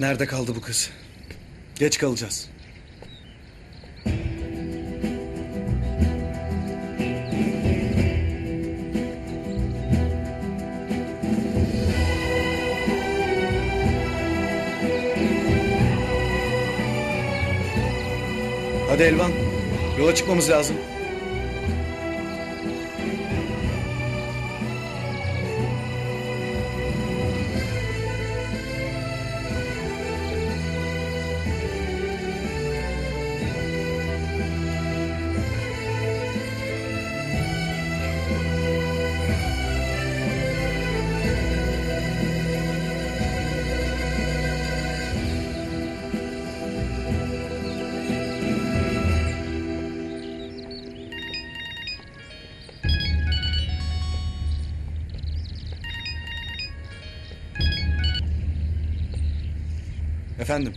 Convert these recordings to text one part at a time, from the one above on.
Nerede kaldı bu kız? Geç kalacağız. Hadi Elvan. Yola çıkmamız lazım. Efendim.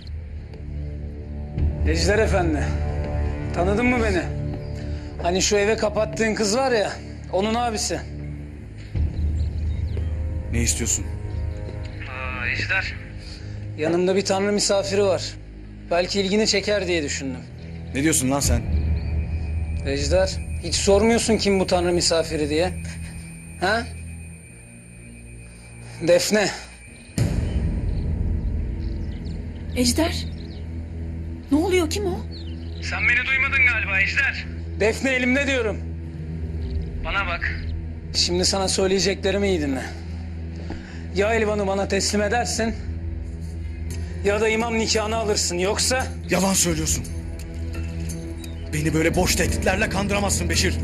Ejder Efendi. Tanıdın mı beni? Hani şu eve kapattığın kız var ya, onun abisi. Ne istiyorsun? Aa Ejder. Yanımda bir tanrı misafiri var. Belki ilgini çeker diye düşündüm. Ne diyorsun lan sen? Ejder, hiç sormuyorsun kim bu tanrı misafiri diye. Ha? Defne. Ejder. Ne oluyor kim o? Sen beni duymadın galiba Ejder. Defne elimde diyorum. Bana bak. Şimdi sana söyleyeceklerimi iyi dinle. Ya Elvan'ı bana teslim edersin... ...ya da imam nikahını alırsın. Yoksa... Yalan söylüyorsun. Beni böyle boş tehditlerle kandıramazsın Beşir.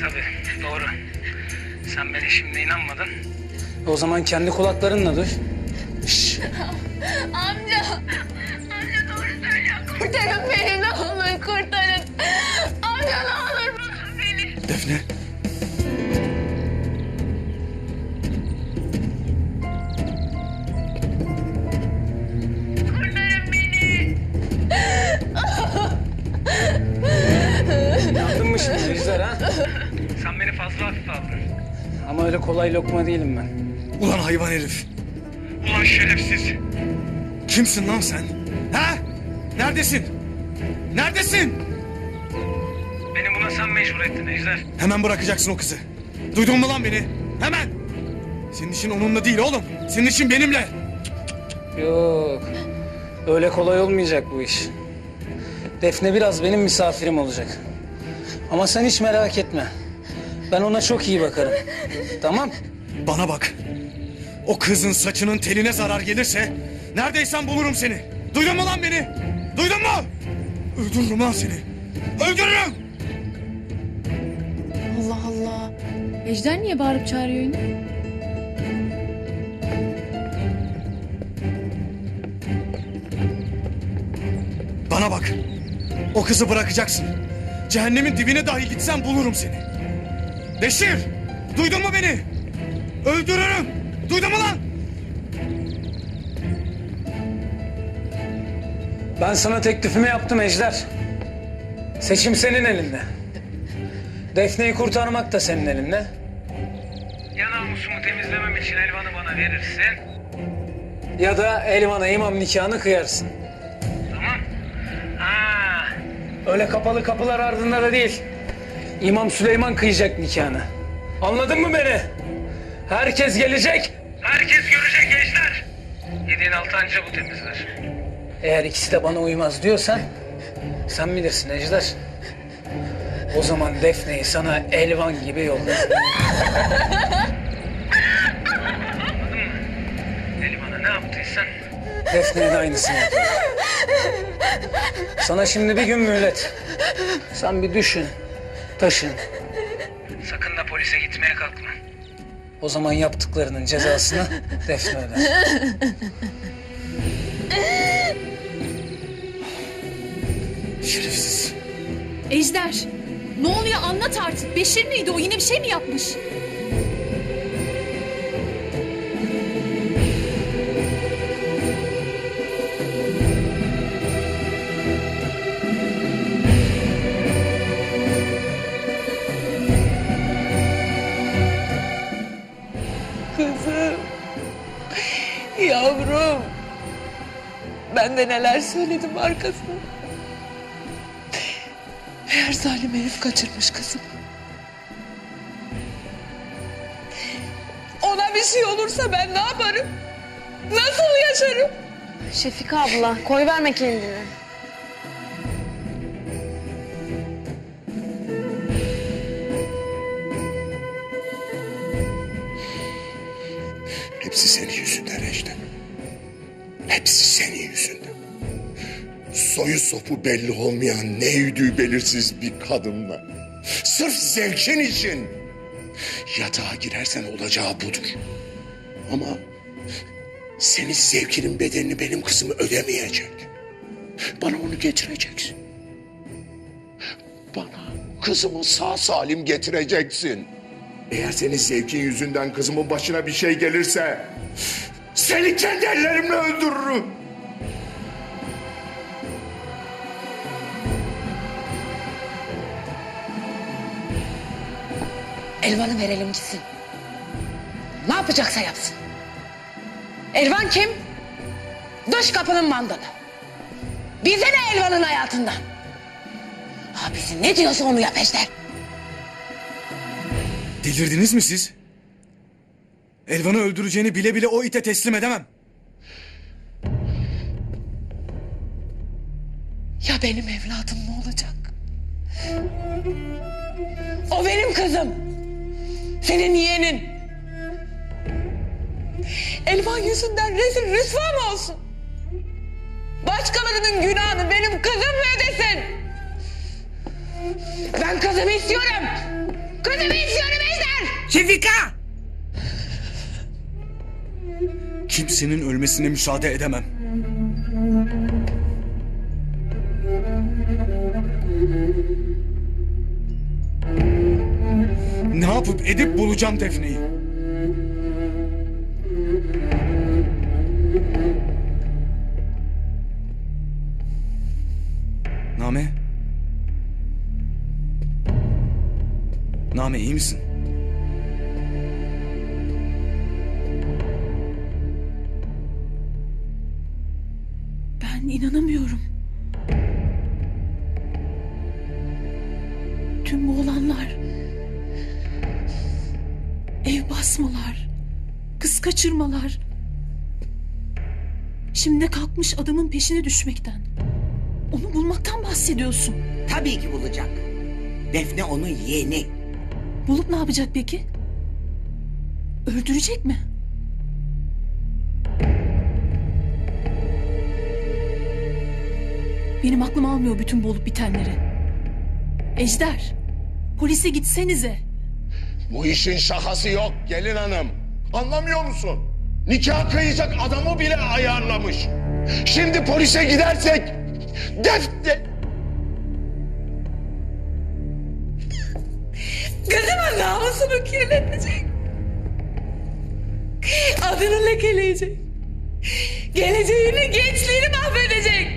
Tabii doğru. Sen beni şimdi inanmadın. O zaman kendi kulaklarınla duy. Şşş. Amca, amca doğru söylüyor. Kurtarın beni ne olur kurtarın. Amca ne olur bırakın beni. Defne. Kurtarın beni. Yandın mı şimdi ha? Sen beni fazla hafife aldın. Ama öyle kolay lokma değilim ben. Ulan hayvan herif. Ulan şerefsiz. Kimsin lan sen? Ha? Neredesin? Neredesin? Beni buna sen mecbur ettin Ejder. Hemen bırakacaksın o kızı. Duydun mu lan beni? Hemen. Senin işin onunla değil oğlum. Senin işin benimle. Yok. Öyle kolay olmayacak bu iş. Defne biraz benim misafirim olacak. Ama sen hiç merak etme. Ben ona çok iyi bakarım. Tamam? Bana bak. O kızın saçının teline zarar gelirse neredeysen bulurum seni. Duydun mu lan beni? Duydun mu? Öldürürüm lan seni. Öldürürüm. Allah Allah. Ejder niye bağırıp çağırıyor yine? Bana bak. O kızı bırakacaksın. Cehennemin dibine dahi gitsen bulurum seni. Beşir! Duydun mu beni? Öldürürüm. Duydun mu lan? Ben sana teklifimi yaptım Ejder. Seçim senin elinde. Defne'yi kurtarmak da senin elinde. Ya namusumu temizlemem için Elvan'ı bana verirsin. Ya da Elvan'a imam nikahını kıyarsın. Tamam. Ha. Öyle kapalı kapılar ardında da değil. İmam Süleyman kıyacak nikahını. Anladın mı beni? Herkes gelecek. Herkes görecek Ejder. Yediğin altı anca bu temizler. Eğer ikisi de bana uymaz diyorsan sen bilirsin Ejder. O zaman Defne'yi sana elvan gibi yollarım. Elvan'a ne yaptıysan Defne'ye de aynısını yap. Sana şimdi bir gün mühlet. Sen bir düşün, taşın. Sakın da polise gitmeye kalkma. O zaman yaptıklarının cezasını Defne öder. Şerefsiz. Ejder. Ne oluyor anlat artık. Beşir miydi o? Yine bir şey mi yapmış? Yavrum. Ben de neler söyledim arkasına. Meğer zalim herif kaçırmış kızım. Ona bir şey olursa ben ne yaparım? Nasıl yaşarım? Şefika abla koy verme kendini. Soyu sopu belli olmayan ne yüdüğü belirsiz bir kadınla. Sırf zevkin için. Yatağa girersen olacağı budur. Ama senin zevkinin bedelini benim kızım ödemeyecek. Bana onu getireceksin. Bana kızımı sağ salim getireceksin. Eğer senin zevkin yüzünden kızımın başına bir şey gelirse... ...seni kendi ellerimle öldürürüm. Elvan'ı verelim gitsin. Ne yapacaksa yapsın. Elvan kim? Dış kapının mandalı. Bize ne Elvan'ın hayatından? Abisi ne diyorsa onu yap Ejder. Delirdiniz mi siz? Elvan'ı öldüreceğini bile bile o ite teslim edemem. Ya benim evladım ne olacak? O benim kızım. Senin yeğenin. Elvan yüzünden rezil rüsva mı olsun? Başkalarının günahını benim kızım mı ödesin? Ben kızımı istiyorum. Kızımı istiyorum Ejder. Şefika! Kimsenin ölmesine müsaade edemem. Yapıp edip bulacağım Defne'yi. Name? Name iyi misin? Ben inanamıyorum. Tüm bu olanlar... basmalar... Kız kaçırmalar... Şimdi kalkmış adamın peşine düşmekten. Onu bulmaktan bahsediyorsun. Tabii ki bulacak. Defne onun yeğeni. Bulup ne yapacak peki? Öldürecek mi? Benim aklım almıyor bütün bu olup bitenleri. Ejder, polise gitsenize. Bu işin şakası yok gelin hanım. Anlamıyor musun? Nikah kıyacak adamı bile ayarlamış. Şimdi polise gidersek... Defne... Kızımın namusunu kirletecek. Adını lekeleyecek. Geleceğini, gençliğini mahvedecek.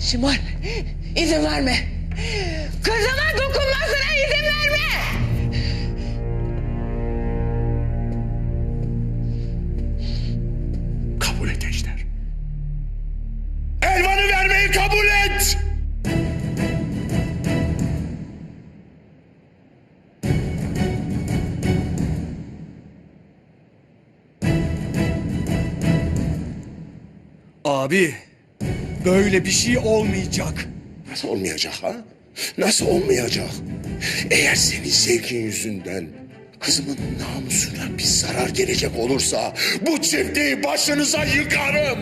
Şimal, izin verme. Kızıma dokunmasına izin verme. Abi, böyle bir şey olmayacak. Nasıl olmayacak ha? Nasıl olmayacak? Eğer senin zevkin yüzünden kızımın namusuna bir zarar gelecek olursa bu çiftliği başınıza yıkarım.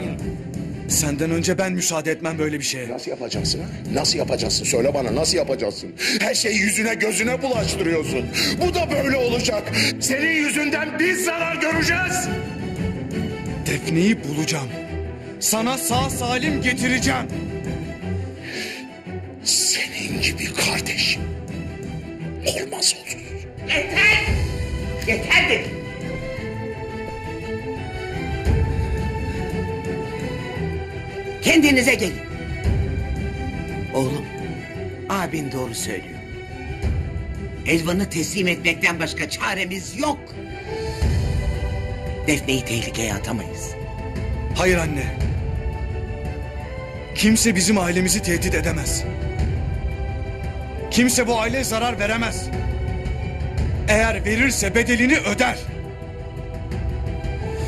Senden önce ben müsaade etmem böyle bir şeye. Nasıl yapacaksın ha? Nasıl yapacaksın? Söyle bana nasıl yapacaksın? Her şeyi yüzüne gözüne bulaştırıyorsun. Bu da böyle olacak. Senin yüzünden biz zarar göreceğiz. Defne'yi bulacağım. Sana sağ salim getireceğim. Senin gibi kardeşim olmaz olur. Yeter! Yeter dedim. Kendinize gelin. Oğlum, abin doğru söylüyor. Elvan'ı teslim etmekten başka çaremiz yok. Defne'yi tehlikeye atamayız. Hayır anne. Kimse bizim ailemizi tehdit edemez. Kimse bu aileye zarar veremez. Eğer verirse bedelini öder.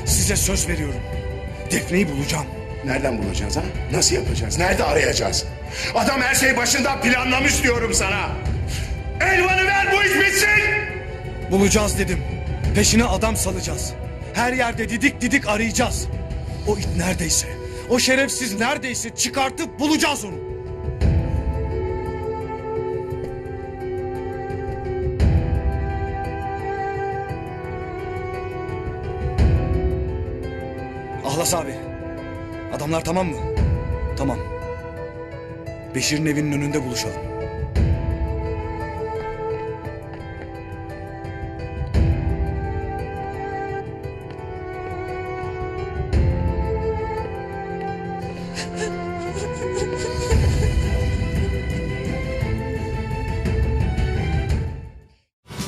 Size söz veriyorum. Defne'yi bulacağım. Nereden bulacağız ha? Nasıl yapacağız? Nerede arayacağız? Adam her şeyi başından planlamış diyorum sana. Elvan'ı ver bu iş bitsin. Bulacağız dedim. Peşine adam salacağız. Her yerde didik didik arayacağız. O it neredeyse, o şerefsiz neredeyse çıkartıp bulacağız onu. Ahlas abi. Adamlar tamam mı? Tamam. Beşir'in evinin önünde buluşalım.